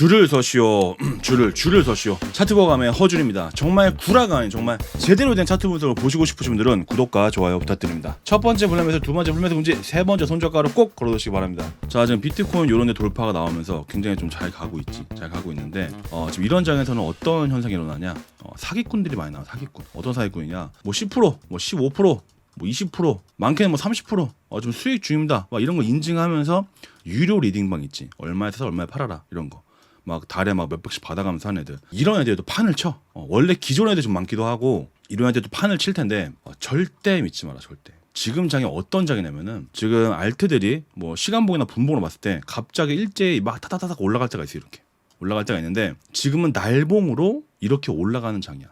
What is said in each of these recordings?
줄을 서시오. 줄을 줄을 서시오. 차트버감의 허준입니다. 정말 구라가 아닌 정말 제대로 된 차트 분석을 보시고 싶으신 분들은 구독과 좋아요 부탁드립니다. 첫 번째 블랙매트, 두 번째 블랙매트 금지, 세 번째 손절가를 꼭 걸어두시기 바랍니다. 자 지금 비트코인 이런 데 돌파가 나오면서 굉장히 좀 잘 가고 있지. 잘 가고 있는데 어, 지금 이런 장에서는 어떤 현상이 일어나냐? 어, 사기꾼들이 많이 나와. 사기꾼. 어떤 사기꾼이냐? 뭐 10%, 뭐 15%, 뭐 20%, 많게는 뭐 30%, 어, 좀 수익 중입니다. 막 이런 거 인증하면서 유료 리딩방 있지. 얼마에 사서 얼마에 팔아라. 이런 거. 막 달에 막 몇백씩 받아가면서 하는 애들. 이런 애들도 판을 쳐. 어, 원래 기존 애들 좀 많기도 하고 이런 애들도 판을 칠 텐데 어, 절대 믿지 마라. 절대. 지금 장이 어떤 장이냐면은 지금 알트들이 뭐 시간봉이나 분봉으로 봤을 때 갑자기 일제히 막 타타타닥 올라갈 때가 있어 이렇게 올라갈 때가 있는데 지금은 날봉으로 이렇게 올라가는 장이야.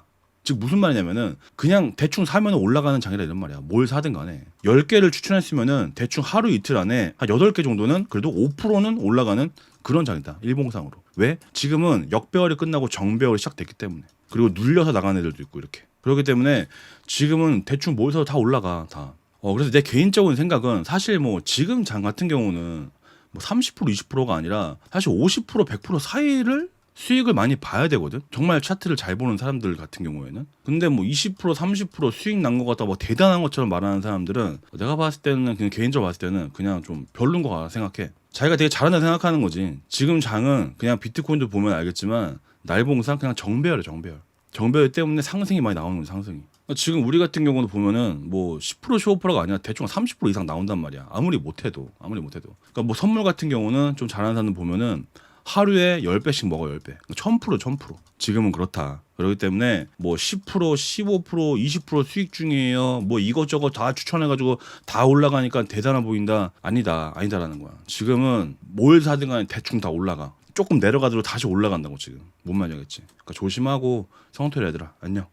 즉 무슨 말이냐면은 그냥 대충 사면 올라가는 장이라 이런 말이야. 뭘 사든 간에 10개를 추천했으면은 대충 하루 이틀 안에 한 8개 정도는 그래도 5%는 올라가는 그런 장이다. 일봉상으로. 왜? 지금은 역배열이 끝나고 정배열이 시작됐기 때문에. 그리고 눌려서 나가는 애들도 있고 이렇게. 그렇기 때문에 지금은 대충 뭘 사도 다 올라가 다. 어 그래서 내 개인적인 생각은 사실 뭐 지금 장 같은 경우는 뭐 30% 20%가 아니라 사실 50% 100% 사이를 수익을 많이 봐야 되거든. 정말 차트를 잘 보는 사람들 같은 경우에는. 근데 뭐 20% 30% 수익 난 것 같다 뭐 대단한 것처럼 말하는 사람들은 내가 봤을 때는 그냥 개인적으로 봤을 때는 그냥 좀 별론 거 같아 생각해. 자기가 되게 잘한다 생각하는 거지. 지금 장은 그냥 비트코인도 보면 알겠지만 날봉상 그냥 정배열이야 정배열. 정배열 때문에 상승이 많이 나오는 거지 상승이. 지금 우리 같은 경우도 보면은 뭐 10% 15%가 아니라 대충 30% 이상 나온단 말이야. 아무리 못해도 아무리 못해도. 그러니까 뭐 선물 같은 경우는 좀 잘하는 사람 보면은 하루에 10배씩 먹어 10배. 1000% 1000%. 지금은 그렇다. 그렇기 때문에 뭐 10%, 15%, 20% 수익 중이에요. 뭐 이것저것 다 추천해가지고 다 올라가니까 대단해 보인다. 아니다. 아니다라는 거야. 지금은 뭘 사든 간에 대충 다 올라가. 조금 내려가도록 다시 올라간다고 지금. 뭔 말이겠지. 그러니까 조심하고 성토리 얘들아. 안녕.